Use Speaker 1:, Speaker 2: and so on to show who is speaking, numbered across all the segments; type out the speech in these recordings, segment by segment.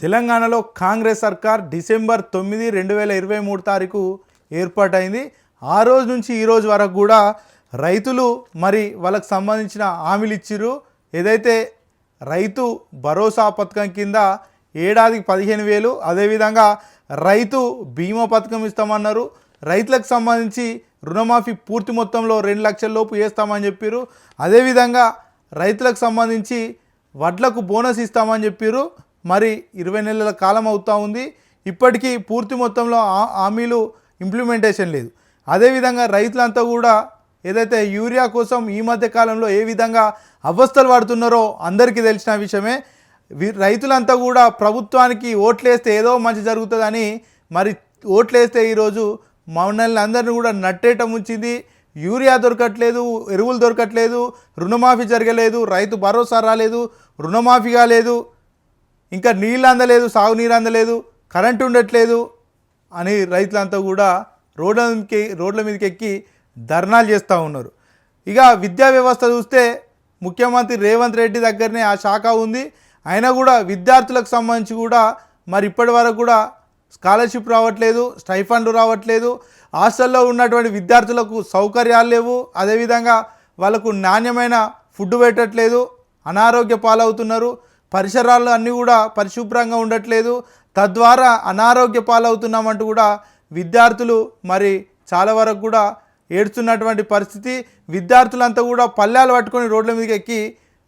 Speaker 1: తెలంగాణలో కాంగ్రెస్ సర్కార్ డిసెంబర్ తొమ్మిది రెండు వేల ఇరవై మూడు తారీఖు ఏర్పాటైంది. ఆ రోజు నుంచి ఈ రోజు వరకు కూడా రైతులు మరి వాళ్ళకు సంబంధించిన హామీలు ఇచ్చిర్రు. ఏదైతే రైతు భరోసా పథకం కింద ఏడాదికి పదిహేను వేలు అదేవిధంగా రైతు బీమా పథకం ఇస్తామన్నారు. రైతులకు సంబంధించి రుణమాఫీ పూర్తి మొత్తంలో రెండు లక్షల లోపు వేస్తామని చెప్పారు అదేవిధంగా రైతులకు సంబంధించి వడ్లకు బోనస్ ఇస్తామని చెప్పారు మరి ఇరవై నెలల కాలం అవుతూ ఉంది. ఇప్పటికీ పూర్తి మొత్తంలో ఆ- హామీలు ఇంప్లిమెంటేషన్ లేదు. అదేవిధంగా రైతులంతా కూడా ఏదైతే యూరియా కోసం ఈ మధ్య కాలంలో ఏ విధంగా అవస్థలు పడుతున్నారో అందరికీ తెలిసిన విషయమే. రైతులంతా కూడా ప్రభుత్వానికి ఓట్లేస్తే ఏదో మంచి జరుగుతుందని మరి ఓట్లేస్తే ఈరోజు మనల్ని అందరిని కూడా నట్టేయటం ఉంచింది. యూరియా దొరకట్లేదు ఎరువులు దొరకట్లేదు రుణమాఫీ జరగలేదు రైతు భరోసా రాలేదు రుణమాఫీ కాలేదు ఇంకా నీళ్ళు అందలేదు సాగునీరు అందలేదు కరెంటు ఉండట్లేదు అని రైతులంతా కూడా రోడ్ల మీదకి రోడ్ల మీదకి ఎక్కి ధర్నాలు చేస్తూ ఉన్నారు. ఇక విద్యా వ్యవస్థ చూస్తే ముఖ్యమంత్రి రేవంత్ రెడ్డి దగ్గరనే ఆ శాఖ ఉంది. అయినా కూడా విద్యార్థులకు సంబంధించి కూడా మరి ఇప్పటి వరకు కూడా స్కాలర్షిప్ రావట్లేదు స్టైఫండ్ రావట్లేదు. హాస్టల్లో ఉన్నటువంటి విద్యార్థులకు సౌకర్యాలు లేవు. అదేవిధంగా వాళ్ళకు నాణ్యమైన ఫుడ్ పెట్టట్లేదు. అనారోగ్య పాలవుతున్నారు. పరిసరాలు అన్నీ కూడా పరిశుభ్రంగా ఉండట్లేదు. తద్వారా అనారోగ్య పాలవుతున్నామంటూ కూడా విద్యార్థులు మరి చాలా వరకు కూడా ఏడుస్తున్నటువంటి పరిస్థితి. విద్యార్థులంతా కూడా పల్లెలు పట్టుకొని రోడ్ల మీదకి ఎక్కి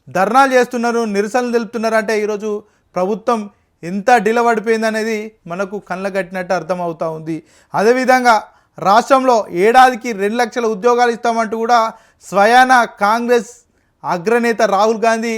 Speaker 1: ధర్నాలు చేస్తున్నారు నిరసనలు తెలుపుతున్నారు అంటే ఈరోజు ప్రభుత్వం ఎంత డిల పడిపోయింది అనేది మనకు కళ్ళ కట్టినట్టు అర్థమవుతూ ఉంది. అదేవిధంగా రాష్ట్రంలో ఏడాదికి రెండు లక్షల ఉద్యోగాలు ఇస్తామంటూ కూడా స్వయాన కాంగ్రెస్ అగ్రనేత రాహుల్ గాంధీ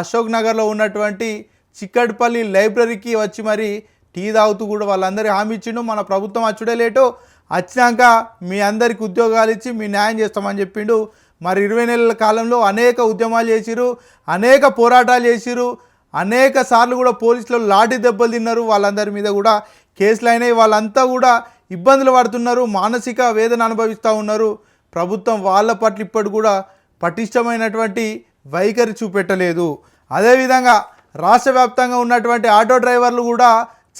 Speaker 1: అశోక్ నగర్లో ఉన్నటువంటి చిక్కటిపల్లి లైబ్రరీకి వచ్చి మరి టీ తాగుతూ కూడా వాళ్ళందరి హామీ ఇచ్చిండు. మన ప్రభుత్వం అచ్చుడే లేటు వచ్చినాక మీ అందరికి ఉద్యోగాలు ఇచ్చి మీ న్యాయం చేస్తామని చెప్పిండు. మరి ఇరవై నెలల కాలంలో అనేక ఉద్యమాలు చేసిరు అనేక పోరాటాలు చేసిరు అనేక సార్లు కూడా పోలీసులు లాఠీ దెబ్బలు తిన్నారు. వాళ్ళందరి మీద కూడా కేసులు అయినాయి. వాళ్ళంతా కూడా ఇబ్బందులు పడుతున్నారు మానసిక వేదన అనుభవిస్తూ ఉన్నారు. ప్రభుత్వం వాళ్ళ పట్ల ఇప్పటి కూడా పటిష్టమైనటువంటి వైఖరి చూపెట్టలేదు. అదేవిధంగా రాష్ట్ర వ్యాప్తంగా ఉన్నటువంటి ఆటో డ్రైవర్లు కూడా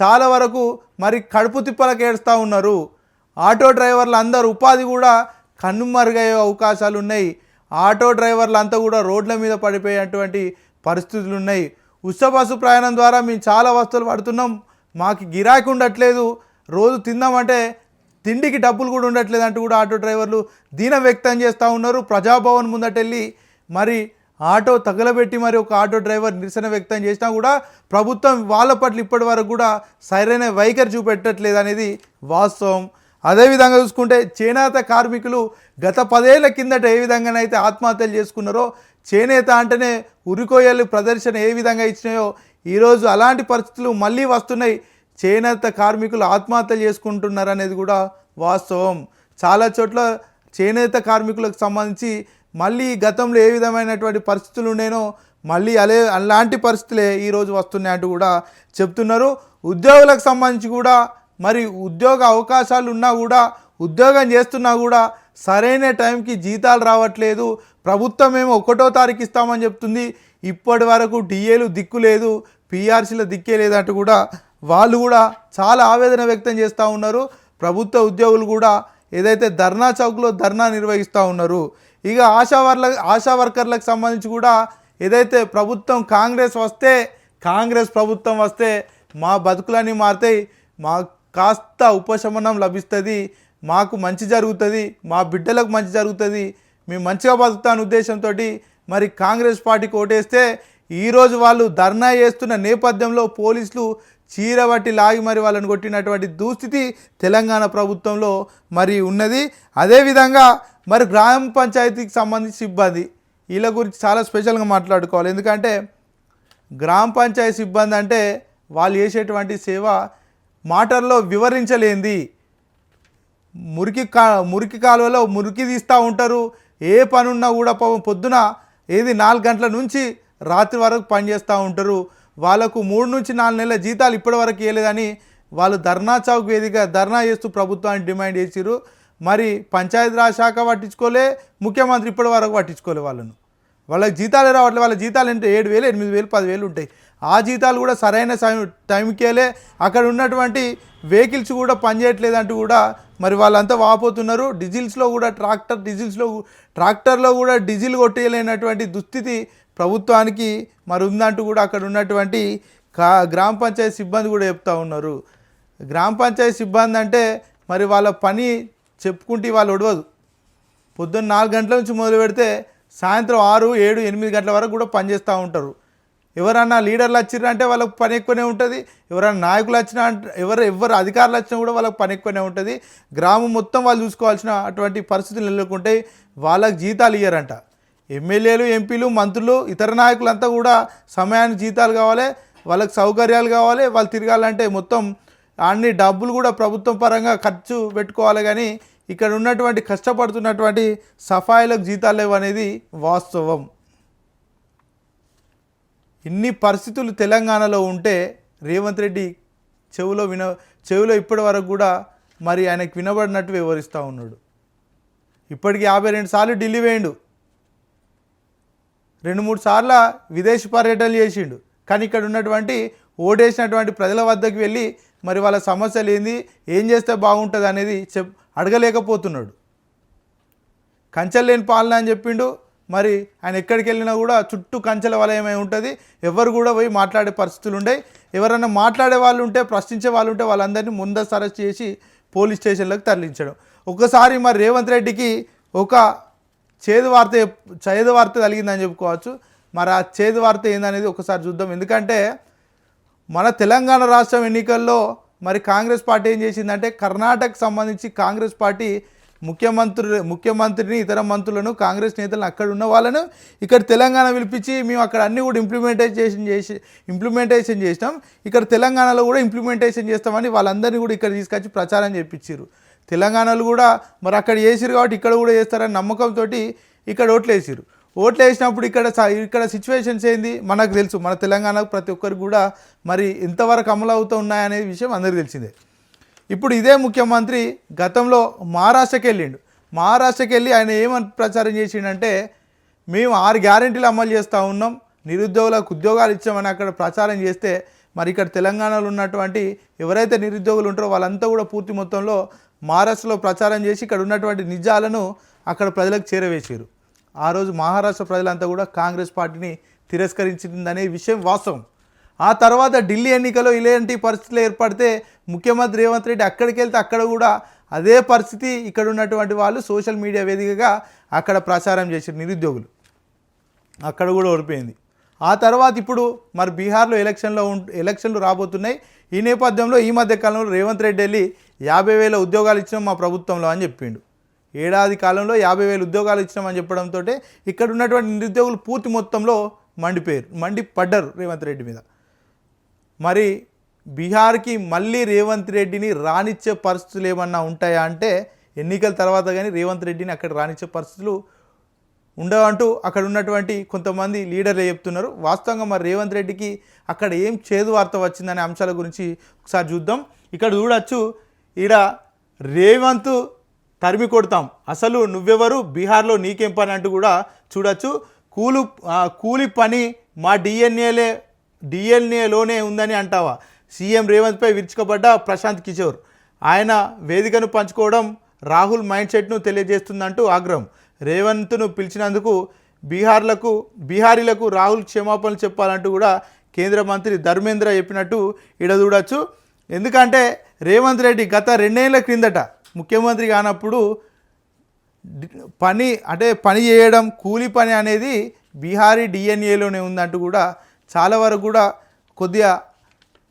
Speaker 1: చాలా వరకు మరి కడుపు తిప్పలకు ఏడుస్తూ ఉన్నారు. ఆటో డ్రైవర్లు అందరు ఉపాధి కూడా కనుమరుగయ్యే అవకాశాలు ఉన్నాయి. ఆటో డ్రైవర్లు అంతా కూడా రోడ్ల మీద పడిపోయేటువంటి పరిస్థితులు ఉన్నాయి. ఉత్సవ బస్సు ప్రయాణం ద్వారా మేము చాలా వస్తువులు పడుతున్నాం మాకు గిరాకీ ఉండట్లేదు. రోజు తిందామంటే తిండికి డబ్బులు కూడా ఉండట్లేదు అంటూ కూడా ఆటో డ్రైవర్లు దీన వ్యక్తం చేస్తూ ఉన్నారు. ప్రజాభవన్ ముందటెళ్ళి మరి ఆటో తగలబెట్టి మరి ఒక ఆటో డ్రైవర్ నిరసన వ్యక్తం చేసినా కూడా ప్రభుత్వం వాళ్ళ పట్ల ఇప్పటి వరకు కూడా సరైన వైఖరి చూపెట్టట్లేదు అనేది వాస్తవం. అదేవిధంగా చూసుకుంటే చేనేత కార్మికులు గత పదేళ్ళ కిందట ఏ విధంగానైతే ఆత్మహత్యలు చేసుకున్నారో చేనేత అంటేనే ఉరికోయలు ప్రదర్శన ఏ విధంగా ఇచ్చినాయో ఈరోజు అలాంటి పరిస్థితులు మళ్ళీ వస్తున్నాయి. చేనేత కార్మికులు ఆత్మహత్యలు చేసుకుంటున్నారు అనేది కూడా వాస్తవం. చాలా చోట్ల చేనేత కార్మికులకు సంబంధించి మళ్ళీ గతంలో ఏ విధమైనటువంటి పరిస్థితులు ఉండేనో మళ్ళీ అలే అలాంటి పరిస్థితులే ఈరోజు వస్తున్నాయి అంటూ కూడా చెప్తున్నారు. ఉద్యోగులకు సంబంధించి కూడా మరి ఉద్యోగ అవకాశాలు ఉన్నా కూడా ఉద్యోగం చేస్తున్నా కూడా సరైన టైంకి జీతాలు రావట్లేదు. ప్రభుత్వం ఏమో ఒకటో తారీఖు ఇస్తామని చెప్తుంది. ఇప్పటి వరకు డిఏలు దిక్కు లేదు పీఆర్సీల దిక్కే లేదంటూ కూడా వాళ్ళు కూడా చాలా ఆవేదన వ్యక్తం చేస్తూ ఉన్నారు. ప్రభుత్వ ఉద్యోగులు కూడా ఏదైతే ధర్నా చౌక్లో ధర్నా నిర్వహిస్తూ ఉన్నారు. ఇక ఆశా వర్ల ఆశా వర్కర్లకు సంబంధించి కూడా ఏదైతే ప్రభుత్వం కాంగ్రెస్ వస్తే కాంగ్రెస్ ప్రభుత్వం వస్తే మా బతుకులన్నీ మారుతాయి. మా కాస్త ఉపశమనం లభిస్తుంది. మాకు మంచి జరుగుతుంది. మా బిడ్డలకు మంచి జరుగుతుంది. మేము మంచిగా బతుకుతాను ఉద్దేశంతో మరి కాంగ్రెస్ పార్టీకి ఓటేస్తే ఈరోజు వాళ్ళు ధర్నా చేస్తున్న నేపథ్యంలో పోలీసులు చీరబట్టి లాగి మరి వాళ్ళని కొట్టినటువంటి దుస్థితి తెలంగాణ ప్రభుత్వంలో మరి ఉన్నది. అదేవిధంగా మరి గ్రామ పంచాయతీకి సంబంధించి సిబ్బంది వీళ్ళ గురించి చాలా స్పెషల్గా మాట్లాడుకోవాలి. ఎందుకంటే గ్రామ పంచాయతీ సిబ్బంది అంటే వాళ్ళు చేసేటువంటి సేవ మాటల్లో వివరించలేంది. మురికి కా మురికి కాలువలో మురికి తీస్తూ ఉంటారు. ఏ పనున్నా కూడా పాపం పొద్దున ఏది నాలుగు గంటల నుంచి రాత్రి వరకు పనిచేస్తూ ఉంటారు. వాళ్ళకు మూడు నుంచి నాలుగు నెలల జీతాలు ఇప్పటి వరకు ఇవ్వలేదని వాళ్ళు ధర్నా చౌక్ వేదిక ధర్నా చేస్తూ ప్రభుత్వాన్ని డిమాండ్ చేసిరు మరి పంచాయతీరాజ్ శాఖ పట్టించుకోలే ముఖ్యమంత్రి ఇప్పటి వరకు పట్టించుకోలే వాళ్ళను. వాళ్ళకి జీతాలు రావట్లేదు వాళ్ళ జీతాలు అంటే ఏడు వేలు ఎనిమిది వేలు పదివేలు ఉంటాయి. ఆ జీతాలు కూడా సరైన సమయం టైంకేలే అక్కడ ఉన్నటువంటి వెహికల్స్ కూడా పనిచేయట్లేదంటూ కూడా మరి వాళ్ళంతా వాపోతున్నారు. డీజిల్స్లో కూడా ట్రాక్టర్ డీజిల్స్లో ట్రాక్టర్లో కూడా డీజిల్ కొట్టేయలేనటువంటి దుస్థితి ప్రభుత్వానికి మరి ఉందంటూ కూడా అక్కడ ఉన్నటువంటి కా గ్రామ పంచాయతీ సిబ్బంది కూడా చెప్తా ఉన్నారు. గ్రామ పంచాయతీ సిబ్బంది అంటే మరి వాళ్ళ పని చెప్పుకుంటే వాళ్ళు ఒడవదు. పొద్దున్న నాలుగు గంటల నుంచి మొదలు పెడితే సాయంత్రం ఆరు ఏడు ఎనిమిది గంటల వరకు కూడా పనిచేస్తూ ఉంటారు. ఎవరన్నా లీడర్లు వచ్చిర్రు అంటే వాళ్ళకి పని ఎక్కువనే ఉంటుంది. ఎవరైనా నాయకులు వచ్చినా అంటే ఎవరు ఎవరు అధికారులు వచ్చినా కూడా వాళ్ళకి పని ఎక్కువనే ఉంటుంది. గ్రామం మొత్తం వాళ్ళు చూసుకోవాల్సిన అటువంటి పరిస్థితులు నెలకొంటాయి. వాళ్ళకి జీతాలు ఇయ్యారంట. ఎమ్మెల్యేలు ఎంపీలు మంత్రులు ఇతర నాయకులంతా కూడా సమయానికి జీతాలు కావాలి వాళ్ళకి సౌకర్యాలు కావాలి వాళ్ళు తిరగాలంటే మొత్తం అన్ని డబ్బులు కూడా ప్రభుత్వం పరంగా ఖర్చు పెట్టుకోవాలి కానీ ఇక్కడ ఉన్నటువంటి కష్టపడుతున్నటువంటి సఫాయిలకు జీతాలు లేవు అనేది వాస్తవం. ఇన్ని పరిస్థితులు తెలంగాణలో ఉంటే రేవంత్ రెడ్డి చెవులో విన చెవిలో ఇప్పటి వరకు కూడా మరి ఆయనకు వినబడినట్టు వివరిస్తూ ఉన్నాడు. ఇప్పటికి యాభై రెండు సార్లు ఢిల్లీ వేయండు. రెండు మూడు సార్ల విదేశీ పర్యటనలు చేసిండు. కానీ ఇక్కడ ఉన్నటువంటి ఓటేసినటువంటి ప్రజల వద్దకు వెళ్ళి మరి వాళ్ళ సమస్యలు ఏంది ఏం చేస్తే బాగుంటుంది అనేది చెప్ అడగలేకపోతున్నాడు. కంచెలు లేని పాలన అని చెప్పిండు. మరి ఆయన ఎక్కడికి వెళ్ళినా కూడా చుట్టూ కంచెల వలయమై ఉంటుంది. ఎవరు కూడా పోయి మాట్లాడే పరిస్థితులు ఉండయి. ఎవరైనా మాట్లాడే వాళ్ళు ఉంటే ప్రశ్నించే వాళ్ళు ఉంటే వాళ్ళందరినీ ముందస్తు అరెస్ట్ చేసి పోలీస్ స్టేషన్లకు తరలించడం. ఒకసారి మరి రేవంత్ రెడ్డికి ఒక చేదు వార్త చేదు వార్త కలిగిందని చెప్పుకోవచ్చు. మరి ఆ చేదు వార్త ఏందనేది ఒకసారి చూద్దాం. ఎందుకంటే మన తెలంగాణ రాష్ట్రం ఎన్నికల్లో మరి కాంగ్రెస్ పార్టీ ఏం చేసిందంటే కర్ణాటకకు సంబంధించి కాంగ్రెస్ పార్టీ ముఖ్యమంత్రి ముఖ్యమంత్రిని ఇతర మంత్రులను కాంగ్రెస్ నేతలను అక్కడ ఉన్న వాళ్ళను ఇక్కడ తెలంగాణ పిలిపించి మేము అక్కడ అన్ని కూడా ఇంప్లిమెంటేషన్ చేసి ఇంప్లిమెంటేషన్ చేసినాం. ఇక్కడ తెలంగాణలో కూడా ఇంప్లిమెంటేషన్ చేస్తామని వాళ్ళందరినీ కూడా ఇక్కడ తీసుకొచ్చి ప్రచారం చేయించారు తెలంగాణలో కూడా మరి అక్కడ చేసిరు కాబట్టి ఇక్కడ కూడా చేస్తారని నమ్మకంతో ఇక్కడ ఓట్లు వేసిరు ఓట్లు వేసినప్పుడు ఇక్కడ స- ఇక్కడ సిచ్యువేషన్స్ ఏంది? మనకు తెలుసు. మన తెలంగాణకు ప్రతి ఒక్కరికి కూడా మరి ఎంతవరకు అమలు అవుతూ ఉన్నాయనే విషయం అందరికీ తెలిసిందే. ఇప్పుడు ఇదే ముఖ్యమంత్రి గతంలో మహారాష్ట్రకి వెళ్ళిండు. మహారాష్ట్రకి వెళ్ళి ఆయన ఏమని ప్రచారం చేసిండంటే మేము ఆరు గ్యారెంటీలు అమలు చేస్తూ ఉన్నాం. నిరుద్యోగులకు ఉద్యోగాలు ఇచ్చామని అక్కడ ప్రచారం చేస్తే మరి ఇక్కడ తెలంగాణలో ఉన్నటువంటి ఎవరైతే నిరుద్యోగులు ఉంటారో వాళ్ళంతా కూడా పూర్తి మొత్తంలో మహారాష్ట్రలో ప్రచారం చేసి ఇక్కడ ఉన్నటువంటి నిజాలను అక్కడ ప్రజలకు చేరవేశారు. ఆ రోజు మహారాష్ట్ర ప్రజలంతా కూడా కాంగ్రెస్ పార్టీని తిరస్కరించిందనే విషయం వాస్తవం. ఆ తర్వాత ఢిల్లీ ఎన్నికలో ఇలాంటి పరిస్థితులు ఏర్పడితే ముఖ్యమంత్రి రేవంత్ రెడ్డి అక్కడికి వెళ్తే అక్కడ కూడా అదే పరిస్థితి ఇక్కడ ఉన్నటువంటి వాళ్ళు సోషల్ మీడియా వేదికగా అక్కడ ప్రచారం చేసిన నిరుద్యోగులు. అక్కడ కూడా ఓడిపోయింది. ఆ తర్వాత ఇప్పుడు మరి బీహార్లో ఎలక్షన్లో ఉం ఎలక్షన్లు రాబోతున్నాయి. ఈ నేపథ్యంలో ఈ మధ్య కాలంలో రేవంత్ రెడ్డి వెళ్ళి యాభై వేల ఉద్యోగాలు ఇచ్చినాం మా ప్రభుత్వంలో అని చెప్పిండు. ఏడాది కాలంలో యాభై వేలు ఉద్యోగాలు ఇచ్చినామని చెప్పడంతో ఇక్కడ ఉన్నటువంటి నిరుద్యోగులు పూర్తి మొత్తంలో మండిపోయారు మండి పడ్డారు రేవంత్ రెడ్డి మీద. మరి బీహార్కి మళ్ళీ రేవంత్ రెడ్డిని రానిచ్చే పరిస్థితులు ఏమన్నా ఉంటాయా అంటే ఎన్నికల తర్వాత కానీ రేవంత్ రెడ్డిని అక్కడ రానిచ్చే పరిస్థితులు ఉండవంటూ అక్కడ ఉన్నటువంటి కొంతమంది లీడర్లు చెప్తున్నారు. వాస్తవంగా మరి రేవంత్ రెడ్డికి అక్కడ ఏం చేదు వార్త వచ్చిందనే అంశాల గురించి ఒకసారి చూద్దాం. ఇక్కడ చూడొచ్చు ఈడ రేవంత్ తరిమి కొడతాం. అసలు నువ్వెవరు? బీహార్లో నీకేం పని అంటూ కూడా చూడొచ్చు. కూలు కూలి పని మా డిఎన్ఏలే డిఎన్ఏలోనే ఉందని అంటావా? సీఎం రేవంత్పై విరుచుకబడ్డ ప్రశాంత్ కిషోర్. ఆయన వేదికను పంచుకోవడం రాహుల్ మైండ్ సెట్ను తెలియజేస్తుందంటూ ఆగ్రహం. రేవంత్ను పిలిచినందుకు బీహార్లకు బీహారీలకు రాహుల్ క్షమాపణలు చెప్పాలంటూ కూడా కేంద్ర మంత్రి ధర్మేంద్ర చెప్పినట్టు ఈడ చూడొచ్చు. ఎందుకంటే రేవంత్ రెడ్డి గత రెండేళ్ళ క్రిందట ముఖ్యమంత్రి కానప్పుడు పని అంటే పని చేయడం కూలి పని అనేది బీహారీ డిఎన్ఏలోనే ఉందంటూ కూడా చాలా వరకు కూడా కొద్దిగా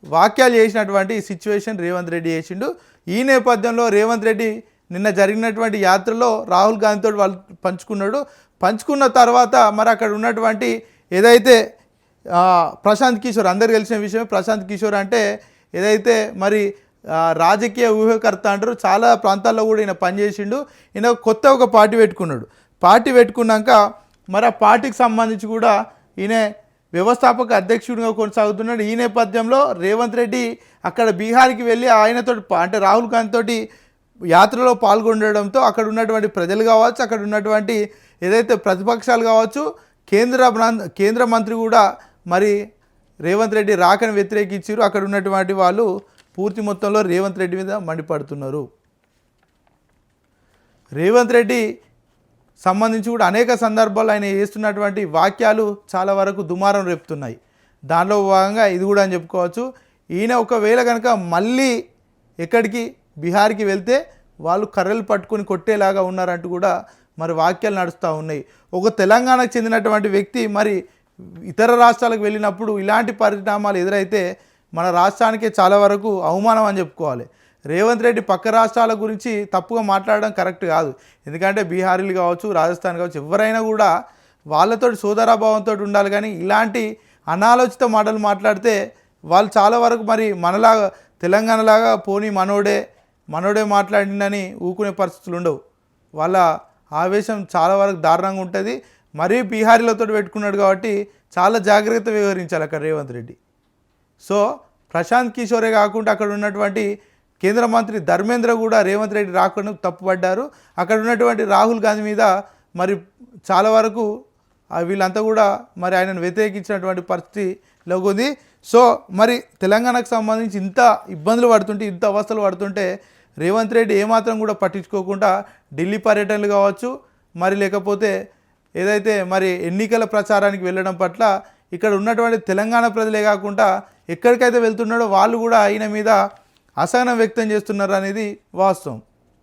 Speaker 1: వాక్యాలు చేసినటువంటి సిచ్యువేషన్ రేవంత్ రెడ్డి చేసిండు. ఈ నేపథ్యంలో రేవంత్ రెడ్డి నిన్న జరిగినటువంటి యాత్రలో రాహుల్ గాంధీతో వాళ్ళు పంచుకున్నాడు. పంచుకున్న తర్వాత మరి అక్కడ ఉన్నటువంటి ఏదైతే ప్రశాంత్ కిషోర్ అందరు తెలిసిన విషయం ప్రశాంత్ కిషోర్ అంటే ఏదైతే మరి రాజకీయ ఊహకర్త అంటారు. చాలా ప్రాంతాల్లో కూడా ఈయన పనిచేసిండు. ఈయన కొత్త ఒక పార్టీ పెట్టుకున్నాడు. పార్టీ పెట్టుకున్నాక మరి ఆ పార్టీకి సంబంధించి కూడా ఈయన వ్యవస్థాపక అధ్యక్షుడిగా కొనసాగుతున్నాడు. ఈ నేపథ్యంలో రేవంత్ రెడ్డి అక్కడ బీహార్కి వెళ్ళి ఆయనతో అంటే రాహుల్ గాంధీ తోటి యాత్రలో పాల్గొనడంతో అక్కడ ఉన్నటువంటి ప్రజలు కావచ్చు అక్కడ ఉన్నటువంటి ఏదైతే ప్రతిపక్షాలు కావచ్చు కేంద్ర కేంద్ర మంత్రి కూడా మరి రేవంత్ రెడ్డి రాకని వ్యతిరేకించారు. అక్కడ ఉన్నటువంటి వాళ్ళు పూర్తి మొత్తంలో రేవంత్ రెడ్డి మీద మండిపడుతున్నారు. రేవంత్ రెడ్డి సంబంధించి కూడా అనేక సందర్భాలు ఆయన చేస్తున్నటువంటి వాక్యాలు చాలా వరకు దుమారం రేపుతున్నాయి. దానిలో భాగంగా ఇది కూడా అని చెప్పుకోవచ్చు. ఈయన ఒకవేళ కనుక మళ్ళీ ఎక్కడికి బీహార్కి వెళ్తే వాళ్ళు కర్రలు పట్టుకొని కొట్టేలాగా ఉన్నారంటూ కూడా మరి వాక్యాలు నడుస్తూ ఉన్నాయి. ఒక తెలంగాణకు చెందినటువంటి వ్యక్తి మరి ఇతర రాష్ట్రాలకు వెళ్ళినప్పుడు ఇలాంటి పరిణామాలు ఎదురైతే మన రాష్ట్రానికే చాలా వరకు అవమానం అని చెప్పుకోవాలి. రేవంత్ రెడ్డి పక్క రాష్ట్రాల గురించి తప్పుగా మాట్లాడడం కరెక్ట్ కాదు. ఎందుకంటే బీహారీలు కావచ్చు రాజస్థాన్ కావచ్చు ఎవరైనా కూడా వాళ్ళతో సోదరాభావంతో ఉండాలి. కానీ ఇలాంటి అనాలోచిత మాటలు మాట్లాడితే వాళ్ళు చాలా వరకు మరి మనలాగా తెలంగాణలాగా పోనీ మనోడే మనోడే మాట్లాడిందని ఊకునే పరిస్థితులు ఉండవు. వాళ్ళ ఆవేశం చాలా వరకు దారుణంగా ఉంటుంది. మరీ బీహారీలతో పెట్టుకున్నాడు కాబట్టి చాలా జాగ్రత్త వ్యవహరించాలి అక్కడ రేవంత్ రెడ్డి. సో ప్రశాంత్ కిషోరే కాకుండా అక్కడ ఉన్నటువంటి కేంద్ర మంత్రి ధర్మేంద్ర కూడా రేవంత్ రెడ్డి రాకుండా తప్పుపడ్డారు. అక్కడ ఉన్నటువంటి రాహుల్ గాంధీ మీద మరి చాలా వరకు వీళ్ళంతా కూడా మరి ఆయనను వ్యతిరేకించినటువంటి పరిస్థితిలోకి ఉంది. సో మరి తెలంగాణకు సంబంధించి ఇంత ఇబ్బందులు పడుతుంటే ఇంత అవస్థలు పడుతుంటే రేవంత్ రెడ్డి ఏమాత్రం కూడా పట్టించుకోకుండా ఢిల్లీ పర్యటనలు కావచ్చు మరి లేకపోతే ఏదైతే మరి ఎన్నికల ప్రచారానికి వెళ్ళడం పట్ల ఇక్కడ ఉన్నటువంటి తెలంగాణ ప్రజలే కాకుండా ఎక్కడికైతే వెళ్తున్నాడో వాళ్ళు కూడా ఆయన మీద అసహనం వ్యక్తం చేస్తున్నారు అనేది వాస్తవం.